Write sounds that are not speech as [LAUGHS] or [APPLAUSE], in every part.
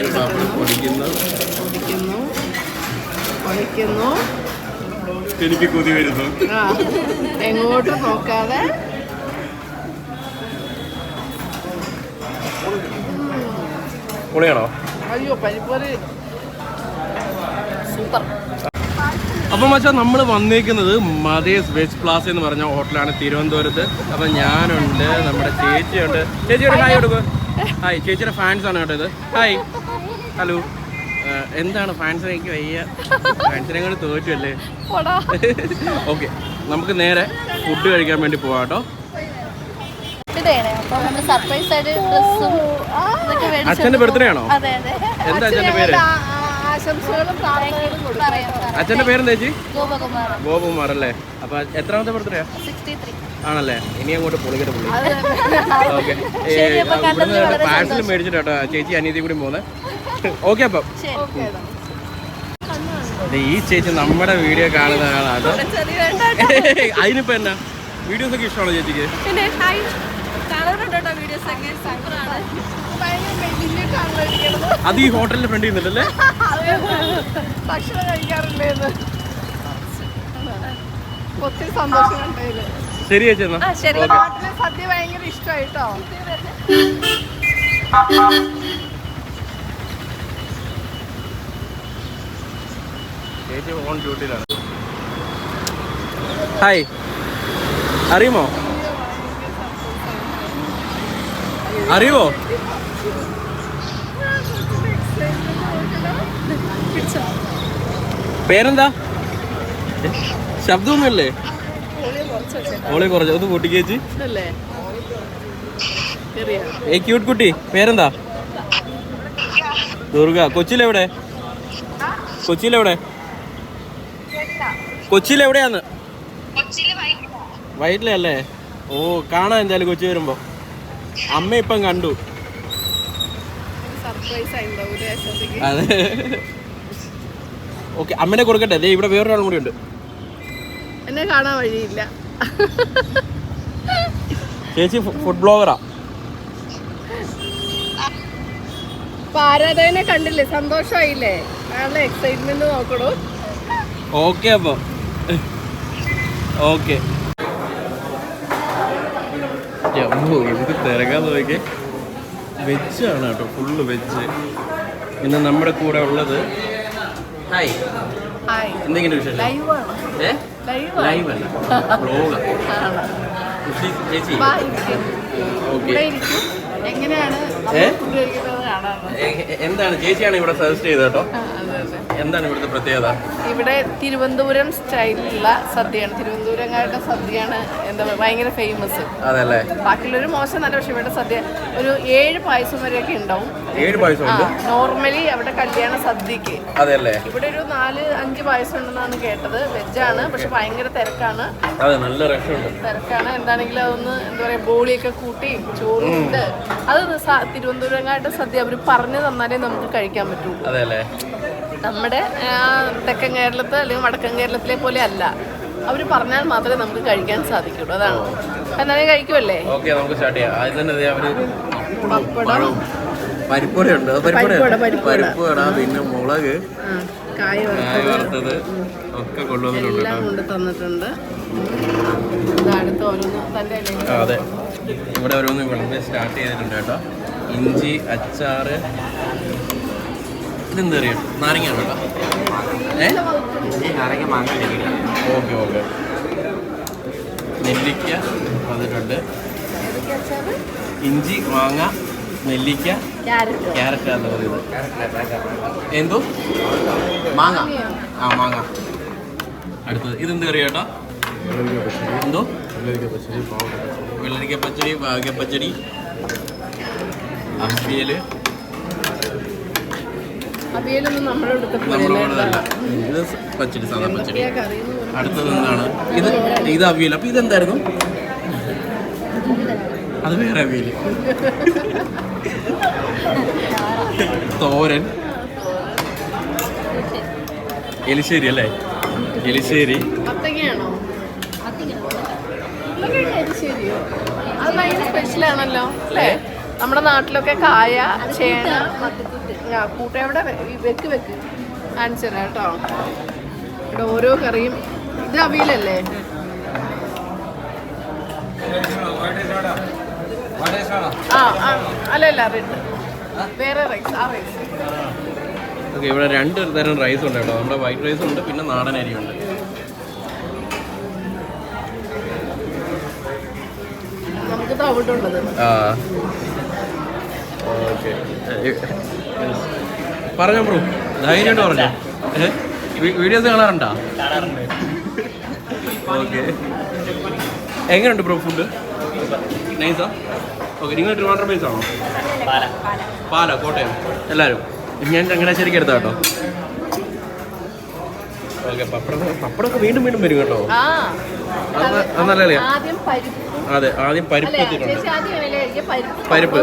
പൊടിക്കുന്നു? എനിക്ക് കൊതി വരുന്നു. എങ്ങോട്ട് നോക്കാതെ. പൊളിയാണോ? അയ്യോ പരിപ്പൊരി സൂപ്പർ. അപ്പം മച്ചാ നമ്മൾ വന്നേക്കുന്നത് മദേസ് വെജ് പ്ലാസ എന്ന് പറഞ്ഞ ഹോട്ടലാണ് തിരുവനന്തപുരത്ത്. അപ്പം ഞാനുണ്ട് നമ്മുടെ ചേച്ചിയുണ്ട്. ചേച്ചിയുടെ ഹായ് കൊടുക്കുക ഹായ് ചേച്ചിയുടെ ഫാൻസ് ആണ് കേട്ടോ ഇത്. ഹായ്. ഹലോ എന്താണ് ഫാൻസിനെ വയ്യ? ഫാൻസിനെ കൊണ്ട് തോറ്റല്ലേ ഓക്കെ നമുക്ക് നേരെ ഫുഡ് കഴിക്കാൻ വേണ്ടി പോവാം കേട്ടോ. അച്ഛന്റെ അപ്പൊ നമ്മൾ സർപ്രൈസ് ആയിട്ട് ഡ്രസ്സും ഇതൊക്കെ മേടിച്ചു അച്ഛന്റെ ബർത്ത്ഡേ ആണോ? അതെ അതെ. എന്താ അച്ഛന്റെ പേര്? അച്ഛന്റെ പേരെന്താ ചേച്ചി? ഗോപകുമാർ. ഗോപകുമാർ അല്ലേ? അപ്പൊ എത്രാമത്തെ ബർത്ത്ഡേ ആണല്ലേ? ഇനി അങ്ങോട്ട് പൊളിക്കട്ടെ പുള്ളി. ഓക്കെ പാഴ്സൽ മേടിച്ചിട്ടോ ചേച്ചി അനീതി കൂടി പോകുന്നത് ഓക്കെ അപ്പം. ശരി. ദേ ഈ ചേച്ചി നമ്മുടെ വീഡിയോ കാണുന്ന ആളാണ് [LAUGHS] അതിനിപ്പോ എന്നാ? വീഡിയോസ് ഒക്കെ. ഇഷ്ടമാണോ ചേച്ചിക്ക് അത് ഈ ഹോട്ടലിന്റെ ഫ്രണ്ട് ചെയ്യുന്നുണ്ടല്ലേ? [LAUGHS] ഭക്ഷണം കഴിക്കാറില്ലേന്ന് ഒത്തിരി സന്തോഷം കണ്ടതിൽ ശരി ചേച്ചി എന്നാ. ആ ശരി. ഓക്കെ. സദ്യ ഭയങ്കര ഇഷ്ടമായിട്ടോ ചേച്ചി ഓൺ ഡ്യൂട്ടിയിലാണ് ഹായ് അറിയുമോ? അറിയുമോ പേരെന്താ? ശബ്ദമൊന്നുമല്ലേ? ഓളെ കുറച്ച് ഒന്ന് ഇതല്ലേ? ചെറിയ. ഏ ക്യൂട്ട് കുട്ടി. പേരെന്താ? ദുർഗ. കൊച്ചിയിലെവിടെ കൊച്ചിയിലെവിടെ കൊച്ചിയിലെവിടെയാന്ന് വൈറ്റിലെ അല്ലേ? ഓ കാണാൻ എന്തായാലും കൊച്ചി വരുമ്പോ. അമ്മ ഇപ്പം കണ്ടു. അതെ. ഓക്കെ അമ്മനെ കൊടുക്കട്ടെ. ദേ ഇവിടെ വേറൊരാളും കൂടി ഉണ്ട്. എന്നെ കാണാൻ വഴിയില്ല. ചേച്ചി ഫുഡ് ബ്ലോഗറാ അപ്പൊ ആരാധകനെ കണ്ടില്ലേ? സന്തോഷമായില്ലേ അയാളുടെ എക്സൈറ്റ്മെന്റ് നോക്കണു. ഓക്കെ അപ്പോൾ ഓക്കെ. എന്ത് തിരക്കാൻ നോക്കി വെജ് ആണ് കേട്ടോ ഫുള്ള് വെജ്. പിന്നെ നമ്മുടെ കൂടെ ഉള്ളത് ഹായ് എന്തെങ്കിലും വിശേഷം? ലൈവ് അല്ല. ബ്ലോഗ് ചേച്ചി. ഓക്കെ. എങ്ങനെയാണ് എന്താണ് ചേച്ചിയാണ് ഇവിടെ സജസ്റ്റ് ചെയ്തത് കേട്ടോ? എന്താണ് ഇവിടുത്തെ പ്രത്യേകത? ഇവിടെ തിരുവനന്തപുരം സ്റ്റൈലിലുള്ള സദ്യയാണ്. തിരുവനന്തപുരംകാരുടെ സദ്യയാണ് എന്താ പറയുക ഭയങ്കര ഫേമസ് അതല്ലേ? ബാക്കിയുള്ളൊരു മോശം നല്ല പക്ഷേ ഇവിടെ സദ്യ ഒരു ഏഴ് പായസം വരെയൊക്കെ ഉണ്ടാവും. ഏഴ് പായസം നോർമലി അവിടെ കല്യാണ സദ്യക്ക്. അതല്ലേ? ഇവിടെ ഒരു നാല് അഞ്ച് പായസം ഉണ്ടെന്നാണ് കേട്ടത്. വെജാണ് പക്ഷെ ഭയങ്കര തിരക്കാണ്. അതെ നല്ല തിരക്കാണ്. എന്താണെങ്കിലും അതൊന്ന് എന്താ പറയാ ബോളിയൊക്കെ കൂട്ടി ചോറും ഉണ്ട് അത് തിരുവനന്തപുരങ്ങായിട്ട് തിരുവനന്തപുരംകാരുടെ സദ്യ അവർ പറഞ്ഞു തന്നാലേ നമുക്ക് കഴിക്കാൻ പറ്റുള്ളൂ അതെല്ലേ നമ്മുടെ തെക്കൻ കേരളത്തെ അല്ലെങ്കിൽ വടക്കൻ കേരളത്തിലെ പോലെ അല്ല. അവർ പറഞ്ഞാൽ മാത്രമേ നമുക്ക് കഴിക്കാൻ സാധിക്കുള്ളൂ. അതാണ്. എന്നാലും കഴിക്കുമല്ലേ ഓക്കെ നമുക്ക് സ്റ്റാർട്ട് ചെയ്യാം. പരിപ്പുടയുണ്ട് അത് പരിപ്പുട പിന്നെ മുളക്. കായ വറുത്തത്. ഒക്കെ കൊണ്ടുവന്നിട്ടുണ്ട് തന്നിട്ടുണ്ട്. അടുത്ത് ഓരോന്ന്. തന്നെ അതെ. ഇവിടെ ഓരോന്ന് വിളമ്പ് സ്റ്റാർട്ട് ചെയ്തിട്ടുണ്ട് കേട്ടോ. ഇഞ്ചി അച്ചാറ്. ഇതെന്താ അറിയാം നാരങ്ങയാണ് കേട്ടോ? ഏ? Okay okay. നെല്ലിക്ക വന്നിട്ടുണ്ട്. ഇഞ്ചി മാങ്ങ നെല്ലിക്ക ക്യാരറ്റ് എന്ന് പറയുന്നത്. എന്തോ? മാങ്ങ. ആ മാങ്ങ. അടുത്തത്. ഇതെന്ത് കറിയാട്ടോ എന്തോ? വെള്ളരിക്ക പച്ചടി വാഗ പച്ചടി ഇത് പച്ചടി സാധാ പച്ചടി. അടുത്തത് എന്താണ്? ഇത് ഇത് അവിയൽ അപ്പൊ ഇതെന്തായിരുന്നു? അത് വേറെ അവിയൽ തോരൻ. എലിശ്ശേരി അല്ലേ? എലിശ്ശേരി. മത്തങ്ങയാണോ ശരിയോ അത് ഭയങ്കര സ്പെഷ്യലാണല്ലോ അല്ലേ? നമ്മുടെ നാട്ടിലൊക്കെ കായ ചേന കൂട്ട എവിടെ വെക്ക് വെക്ക്. ആൻസർ തരാം കേട്ടോ. ഇവിടെ ഓരോ കറിയും. ഇത് അവിയലല്ലേ? ആ ആ അല്ല അല്ല റെഡ്. വേറെ റൈസ് ആ റൈസ് ഓക്കെ ഇവിടെ രണ്ട് തരം റൈസ് ഉണ്ട് കേട്ടോ. നമ്മുടെ വൈറ്റ് റൈസ് ഉണ്ട് പിന്നെ നാടൻ അരി നമുക്ക് തവിട്ടുള്ളത് ആ ഓക്കെ. പറഞ്ഞോ ബ്രോ. ധൈര്യമായിട്ട് പറഞ്ഞോ. വീഡിയോസ് കാണാറുണ്ടോ? ഓക്കെ. എങ്ങനെയുണ്ട് ബ്രോ ഫുഡ്? നൈസാ? ഓക്കെ നിങ്ങൾ ട്രിവാൻഡ്രം ബേസ് ആണോ? പാല. കോട്ടയം. എല്ലാവരും ഞാൻ ചങ്ങനാശ്ശേരിക്ക് എടുത്താ കേട്ടോ. ഓക്കെ പപ്പടം പപ്പടമൊക്കെ വീണ്ടും വീണ്ടും വരും കേട്ടോ. ആ. അത് അത് അതെ ആദ്യം പരിപ്പ് എത്തിയിട്ടുണ്ട് പരിപ്പ്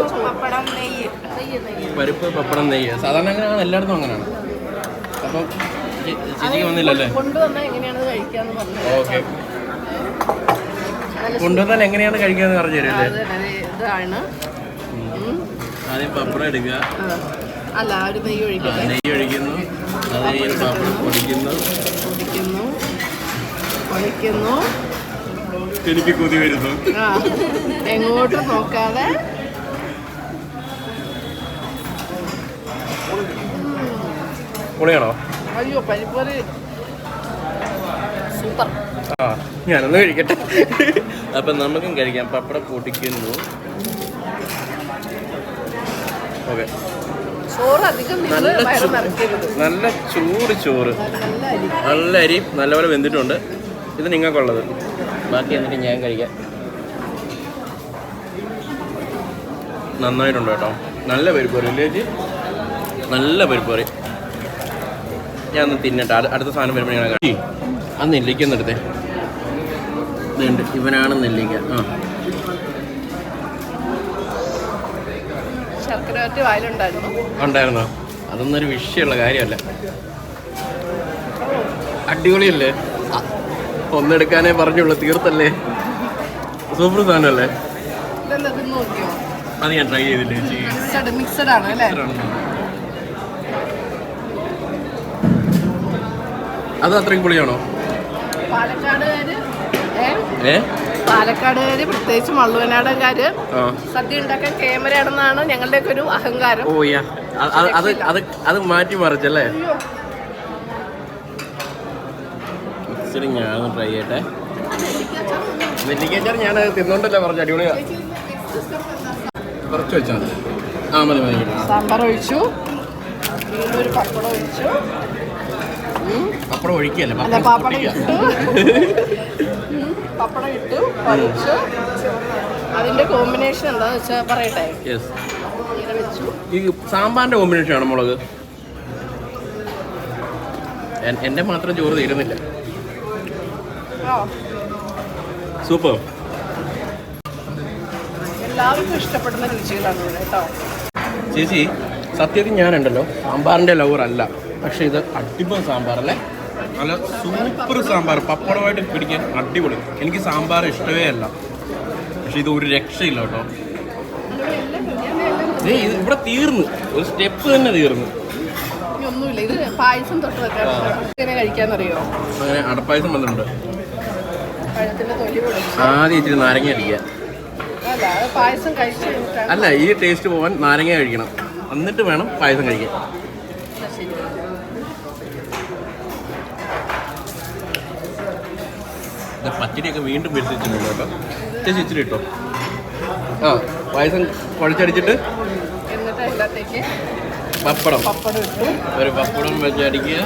പരിപ്പ്. പപ്പടം നെയ്യ്. സാധാരണ അങ്ങനെയാണ് എല്ലായിടത്തും അങ്ങനെയാണ്. അപ്പം ചേച്ചിക്ക് വന്നില്ലല്ലേ? ഓക്കെ. കൊണ്ടുവന്നാൽ എങ്ങനെയാണ് കഴിക്കാന്ന് പറഞ്ഞു തരില്ലേ ആദ്യം പപ്പടം എടുക്കുക. അല്ല ഒരു നെയ്യ് ആ, ഒഴിക്കട്ടെ നെയ്യ് ഒഴിക്കുന്നു. അത് പപ്പടം പൊടിക്കുന്നു. പൊടിക്കുന്നു. പൊടിക്കുന്നു. എനിക്ക് കൊതി വരുന്നു. എങ്ങോട്ട് നോക്കാതെ. പൊളിയാണോ? അയ്യോ പരിപ്പൊരു സൂപ്പർ. ആ ഞാനൊന്ന് കഴിക്കട്ടെ. അപ്പം നമുക്കും കഴിക്കാം. പപ്പടം പൊട്ടിക്കുന്നു. ഓക്കെ. നല്ല ചൂട് ചോറ്. നല്ല അരി. നല്ല അരി. നല്ലപോലെ വെന്തിട്ടുണ്ട്. ഇത് നിങ്ങൾക്കുള്ളത്. ബാക്കി എന്നിട്ട് ഞാൻ കഴിക്കാം? നന്നായിട്ടുണ്ട് കേട്ടോ. നല്ല പരിപ്പ് കറി ഇല്ലേ ചേച്ചി? നല്ല പരിപ്പ് കറി ഞാൻ ഒന്ന് തിന്നട്ടെ അടുത്ത സാധനം വരുമ്പോൾ ഞാൻ കഴിക്കും ആ നെല്ലിക്ക ഒന്ന് ഇതുണ്ട്. ഇവനാണ് നെല്ലിക്ക. ആ. ഉണ്ടായിരുന്നോ? അതൊന്നൊരു വിഷയമുള്ള കാര്യമല്ല. അടിപൊളിയല്ലേ? ഒന്നെടുക്കാനേ പറഞ്ഞുള്ളൂ തീർത്തല്ലേ? സൂപ്പർ നോക്കിയോ? അത് ഞാൻ ട്രൈ ചെയ്തില്ലേ മിക്സഡ് ആണ് അല്ലേ? അത് അത്രയും പൊളിയാണോ? പാലക്കാടുകാര് ഏ? പാലക്കാടുകാര് പ്രത്യേകിച്ച് മള്ളുവനാടൻകാര് സദ്യ ഉണ്ടാക്കാൻ ക്യാമറയാണെന്നാണ് ഞങ്ങളുടെയൊക്കെ ഒരു അഹങ്കാരം. ഓ അത് അത് അത് മാറ്റി മറിച്ചല്ലേ അയ്യോ മിക്സഡ് ഞാൻ ട്രൈ ചെയ്യട്ടെ. നെല്ലിക്കച്ചാർ ഞാൻ തിന്നോണ്ടല്ലേ പറഞ്ഞു അടിപൊളിയാ കുറച്ച് വെച്ചാൽ മതി. ആ മതി മതി. സാമ്പാർ ഒഴിച്ചു. ഒരു പപ്പടം ഒഴിച്ചു. ഉം. പപ്പടം ഒഴിക്കല്ലേ പപ്പടം പപ്പടം. ഇട്ടു ഉം. പപ്പടം ഇട്ടു ഒഴിച്ചു. അതിന്റെ കോമ്പിനേഷൻ എന്താന്ന് വെച്ചാൽ പറയട്ടെ? ഈ സാമ്പാറിന്റെ കോമ്പിനേഷൻ ആണ് മുളക്? എന്റെ മാത്രം ചോറ് തീരുന്നില്ല. സൂപ്പർ. എല്ലാവർക്കും ഇഷ്ടപ്പെടുന്ന രുചികളാണ് ഇവിടെ കേട്ടോ. ചേച്ചി സത്യത്തിൽ ഞാനുണ്ടല്ലോ. സാമ്പാറിന്റെ ലവർ അല്ല. പക്ഷെ ഇത് അടിപൊളി സാമ്പാറല്ലേ? നല്ല സൂപ്പർ സാമ്പാർ. പപ്പടമായിട്ട് പിടിക്കാൻ അടിപൊളി. എനിക്ക് സാമ്പാർ ഇഷ്ടമേ അല്ല. പക്ഷെ ഇത് ഒരു രക്ഷയില്ല കേട്ടോ. ഏ ഇത് ഇവിടെ തീർന്നു. ഒരു സ്റ്റെപ്പ് തന്നെ തീർന്നു. ഒന്നുമില്ല. ഇത് പായസം തൊട്ട് വെക്കാൻ കഴിക്കാന്നറിയോ? അങ്ങനെ അടപ്പായസം വന്നിട്ടുണ്ട്. ആദ്യം ഇച്ചിരി നാരങ്ങ അടിക്കുക. അല്ല ഈ ടേസ്റ്റ് പോവാൻ നാരങ്ങ കഴിക്കണം. എന്നിട്ട് വേണം പായസം കഴിക്കാൻ. പച്ചടിയൊക്കെ വീണ്ടും വരുത്തിച്ചിട്ടുണ്ട് കേട്ടോ. ചേച്ചി ഇച്ചിരി ഇട്ടോ. ആ പായസം കുഴച്ചടിച്ചിട്ട് പപ്പടം. ഒരു പപ്പടം വെച്ചടിക്കുക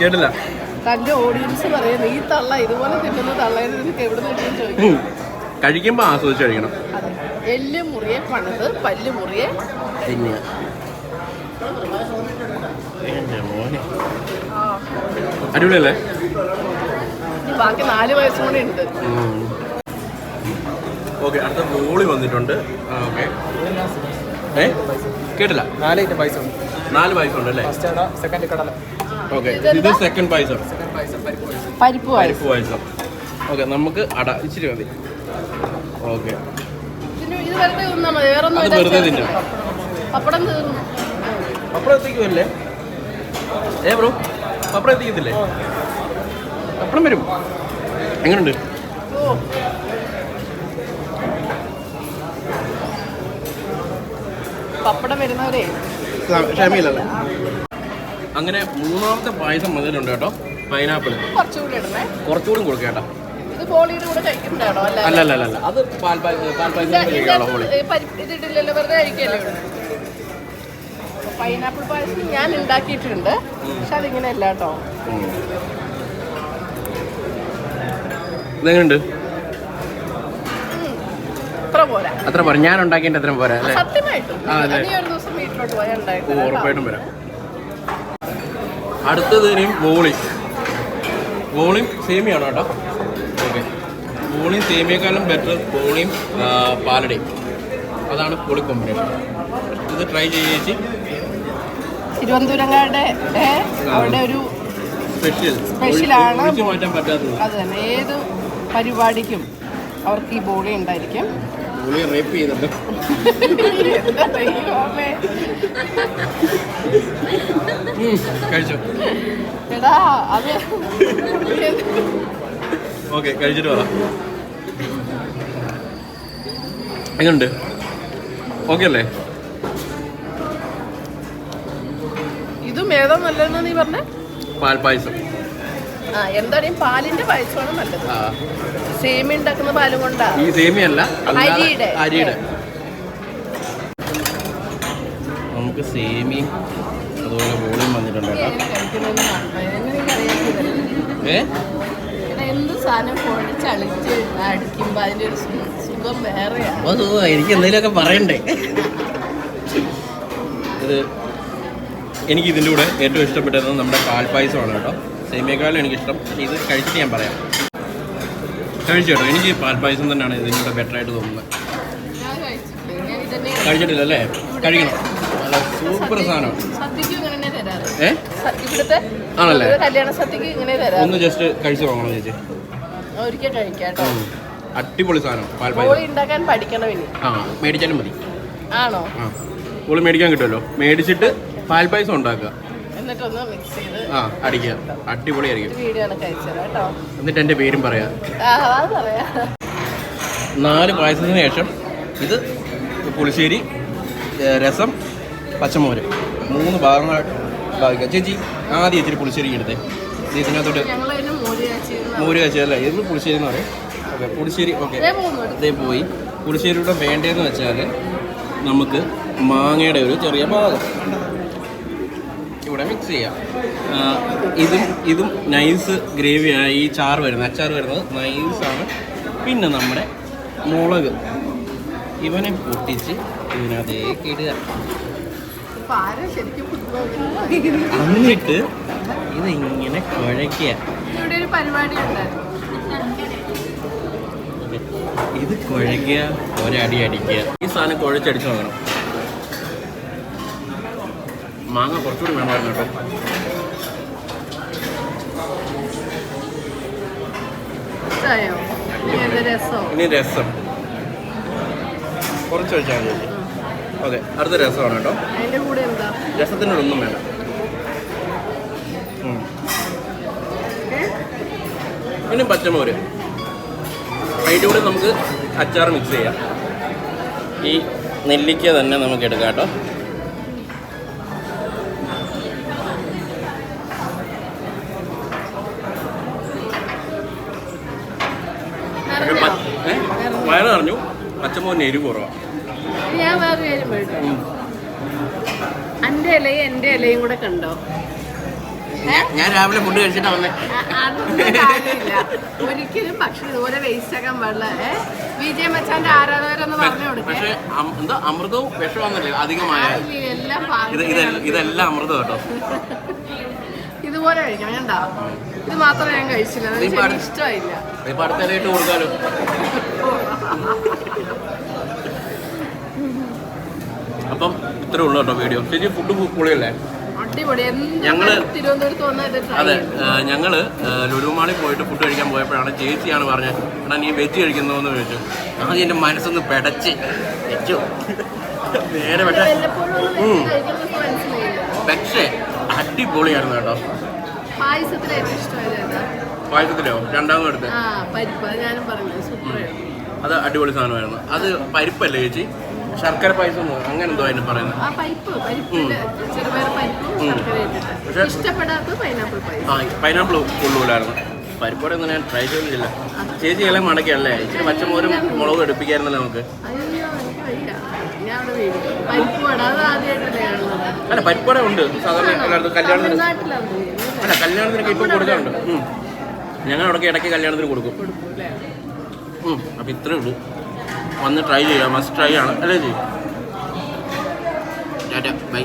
കേട്ടില്ല. തന്റെ ഓഡിയൻസ് പറയുന്നത് ഈ തള്ള ഇതുപോലെ തിന്നുന്ന തള്ളേനെ നിനക്ക് എവിടെ നിന്ന് ചോദിക്കും. കഴിക്കുമ്പോൾ ആസ്വദിച്ച് കഴിക്കണം. അതെ. എല്ല് മുറിയെ പണിത് പല്ല് മുറിയെ അടിപൊളിയല്ലേ? ബാക്കി നാല് വയസ്സും കൂടെ ഉണ്ട്. ഓക്കെ അടുത്ത ബോളി വന്നിട്ടുണ്ട്. ഓക്കെ. ഏ? കേട്ടില്ല. നാല് ഐറ്റം പായസം നാല് പായസം ഉണ്ട് അല്ലേ സെക്കൻഡ് കടല. ഓക്കെ ഇത് സെക്കൻഡ് പായസം. പരിപ്പ് പരിപ്പ് പായസം. ഓക്കെ നമുക്ക് അട ഇച്ചിരി മതി. ഓക്കെ വെറുതെ തിന്നാ അത് വെറുതെ ചേർത്തില്ല. പപ്പടം. എത്തിക്കുമല്ലേ ഏ ബ്രോ പപ്പടം എത്തിക്കത്തില്ലേ? പപ്പടം വരും. എങ്ങനെയുണ്ട് പപ്പടം വരുന്നവരെ. ക്ഷമയില്ലല്ലോ അങ്ങനെ മൂന്നാമത്തെ പായസം മുതലുണ്ട് കേട്ടോ. പൈനാപ്പിൾ കുറച്ചുകൂടി ഇടണേ. കുറച്ചുകൂടി കൊടുക്കാം കേട്ടോ. അല്ല? അല്ല അല്ല അത് പാൽ പായ- പാൽ പായസം കഴിക്കാനുള്ള ഹോളി ഇതിട്ടില്ലല്ലോ വെറുതെ കഴിക്കല്ലേ പൈനാപ്പിൾ പായസം ഞാൻ ഉണ്ടാക്കിയിട്ടുണ്ട്. പക്ഷെ അതിങ്ങനെ അല്ല കേട്ടോ. ഇതെങ്ങനെയുണ്ട്? അത്ര പോരാ. അത്ര പോരാ. ഞാൻ ഉണ്ടാക്കിയതിന്റെ അത്രയും പോരാ അല്ലേ? ഉറപ്പായിട്ടും ആ, അതെ. നീ ഒരു ദിവസം വീട്ടിലോട്ട് പോയാൽ ഓ, ഉണ്ടായിരുന്നു ഉറപ്പായിട്ടും വരാം അടുത്തത് ഇനിയും ബോളി ബോളിയും സേമിയാണ് കേട്ടോ. ഓക്കെ. ബോളിയും സേമിയേക്കാളും ബെറ്റർ ബോളിയും ആ, പാലടയും. അതാണ് പൊളി കോമ്പിനേഷൻ ഇത് ട്രൈ ചേച്ചി. തിരുവനന്തപുരങ്ങളുടെ അവിടെ ഒരു സ്പെഷ്യൽ സ്പെഷ്യലാണ്. മാറ്റാൻ പറ്റാത്തത്. അത് തന്നെ. ഏത് പരിപാടിക്കും അവർക്ക് ഈ ബോളി ഉണ്ടായിരിക്കും. ബോളി റേപ്പ്. ഉം, കഴിച്ചോ. എടാ അത് ഓക്കെ കഴിച്ചിട്ട് പറ. എങ്ങനുണ്ട്? ഓക്കെ അല്ലേ? ഇതും ഏതാ നല്ലതെന്ന് നീ പറഞ്ഞേ? പാൽ പായസം. ആ എന്താണ് ഈ പാലിന്റെ പായസമാണ് നല്ലത്. ആ. സേമി ഉണ്ടാക്കുന്ന പാലും കൊണ്ടാണ് ഈ സേമിയല്ല അരിയുടെ. അരിയുടെ. നമുക്ക് സേമി അതുപോലെ വോളിയം വന്നിട്ടുണ്ട്. ഏ? സുഖമാ. എനിക്ക് എന്തെങ്കിലുമൊക്കെ പറയണ്ടേ? ഇത് എനിക്ക് ഇതിന്റെ കൂടെ ഏറ്റവും ഇഷ്ടപ്പെട്ടത് നമ്മുടെ പാൽപ്പായസമാണ് കേട്ടോ. സേമിയേക്കാളും എനിക്കിഷ്ടം. ഇത് കഴിച്ചിട്ട് ഞാൻ പറയാം. കഴിച്ചു കേട്ടോ എനിക്ക് പാൽപ്പായസം പായസം തന്നെയാണ് ഇതിന്റെ കൂടെ ബെറ്റർ ആയിട്ട് തോന്നുന്നത്. കഴിച്ചിട്ടില്ല അല്ലേ? കഴിക്കണം. നല്ല സൂപ്പർ സാധനം. ഏ? ആണല്ലേ? ഒന്ന് ജസ്റ്റ് കഴിച്ചു പോകണം ചേച്ചി. അടിപൊളി സാധനം പാൽ ബോളി പായസം. പഠിക്കണം ഇനി. ആ മേടിച്ചാലും മതി. ആണോ? ആ. മേടിക്കാൻ കിട്ടുമല്ലോ. മേടിച്ചിട്ട് പാൽപ്പായസം പായസം ഉണ്ടാക്കുക. എന്നിട്ടൊന്ന് മിക്സ് ചെയ്ത് ആ അടിക്കുക. അടിപൊളിയായിരിക്കും. വീഡിയോ ആണ് കഴിച്ചത് കേട്ടോ. എന്നിട്ട് എന്റെ പേരും പറയാം. അത് പറയാ. നാല് പായസത്തിന് ശേഷം ഇത് പുളിശ്ശേരി രസം പച്ചമോര്. മൂന്ന് ഭാഗങ്ങളായിട്ട് ഭാഗിക്കുക ചേച്ചി ആദ്യം ഇച്ചിരി പുളിശ്ശേരി എടുത്തേ. ഇത് ഇതിനകത്തോട്ട് ഞങ്ങൾ അതിന് മോര് കാച്ചി മോര് കാച്ചല്ല ഇത് പുളിശ്ശേരി എന്ന് പറയും. ഓക്കെ പുളിശ്ശേരി ഓക്കെ. ഇതേ മൂന്ന്. അതേ പോയി. പുളിശ്ശേരിയുടെ വേണ്ടതെന്ന് വെച്ചാൽ നമുക്ക് മാങ്ങയുടെ ഒരു ചെറിയ ഭാഗം. ഇവിടെ മിക്സ് ചെയ്യാം. ഇതും ഇതും നൈസ് ഗ്രേവിയാണ് ഈ ചാർ വരുന്നത് അച്ചാർ വരുന്നത് നൈസാണ് പിന്നെ നമ്മുടെ മുളക്. ഇവനെ പൊട്ടിച്ച് ഇതിനകത്തേക്ക് ഇടുക. എന്നിട്ട് ഇതിങ്ങനെ കുഴയ്ക്കുക. ഓക്കേ. ഇത് കുഴയ്ക്കുക ഒരടി അടിക്കുക. ഈ സാധനം കുഴച്ചടിച്ച് നോക്കണം മാങ്ങ കുറച്ചുകൂടി വേണമായിരുന്നു കേട്ടോ. ഇനി രസം. കുറച്ച് ഒഴിച്ചാൽ മതി. ചേച്ചി ഓക്കെ അടുത്ത രസമാണ് കേട്ടോ. എന്താ? രസത്തിനൊന്നും വേണ്ട. ഇനി പച്ചമോര്. അതിന്റെ കൂടെ നമുക്ക് അച്ചാർ മിക്സ് ചെയ്യാം. ഈ നെല്ലിക്ക തന്നെ നമുക്ക് എടുക്കാം കേട്ടോ. എരിവ് കുറവാണ് ഞാൻ വേറെ കാര്യം പറയട്ടെ? അന്റെ ഇലയും കൂടെ കണ്ടോ? ഞാൻ രാവിലെ ഫുഡ് കഴിച്ചിട്ടാ വന്നേ. ഒരിക്കലും ഭക്ഷണം ഇതുപോലെ വേസ്റ്റ് ആക്കാൻ പാടില്ല. വിജയ മച്ചാന്റെ ആരാധകരെന്ന് പറഞ്ഞു പക്ഷേ എന്താ അമൃതവും വിഷമാന്നല്ലേ അധികമായ ഇതെല്ലാം അമൃതം കേട്ടോ. ഇതുപോലെ കഴിക്കണം കണ്ടോ? ഇത് മാത്രമേ ഞാൻ കഴിച്ചില്ല. ഇഷ്ടമായില്ല. അടുത്തലായിട്ട് കൊടുക്കാലോ അപ്പം ഇത്രേ ഉള്ളൂ കേട്ടോ വീഡിയോ ചേച്ചി ഫുഡ് പൊളിയല്ലേ? ഞങ്ങൾ അതെ ഞങ്ങൾ ലുലുമാളിൽ പോയിട്ട് ഫുഡ് കഴിക്കാൻ പോയപ്പോഴാണ് ചേച്ചിയാണ് പറഞ്ഞത് എടാ നീ വെജ് കഴിക്കുന്നു എന്ന് ചോദിച്ചു. ആദ്യം എന്റെ മനസ്സൊന്ന് പെടച്ച്. വെച്ചു. നേരെ പക്ഷേ പക്ഷേ അടിപൊളിയായിരുന്നു കേട്ടോ? പായസത്തിലോ രണ്ടാമതും എടുത്ത്? അത് അടിപൊളി സാധനമായിരുന്നു. അത് പരിപ്പല്ലേ ചേച്ചി? ശർക്കര പായസം അങ്ങനെ എന്തോ അതിന് പറയുന്നത്. പക്ഷേ- പൈനാപ്പിൾ കൊള്ളൂലായിരുന്നു. പരിപ്പോടെ ഒന്നും ഞാൻ ട്രൈ ചെയ്തില്ല ചേച്ചി ഇളം മടക്കല്ലേ ഇച്ചിരി പച്ചമോരും മുളകും എടുപ്പിക്കായിരുന്നല്ലോ നമുക്ക്. അല്ല പരിപ്പോടെ ഉണ്ട്. സാധാരണ എല്ലായിടത്തും കല്യാണത്തിന്. അല്ല കല്യാണത്തിനൊക്കെ ഇപ്പം കൊടുക്കാറുണ്ട്. ഞങ്ങൾ അവിടേക്ക് ഇടയ്ക്ക് കല്യാണത്തിന് കൊടുക്കും. കൊടുക്കും അപ്പം ഇത്രേ ഉള്ളൂ. വന്ന് ട്രൈ ചെയ്യുക മസ്റ്റ് ട്രൈ ആണ്. അല്ലേ ചെയ്യും ബൈ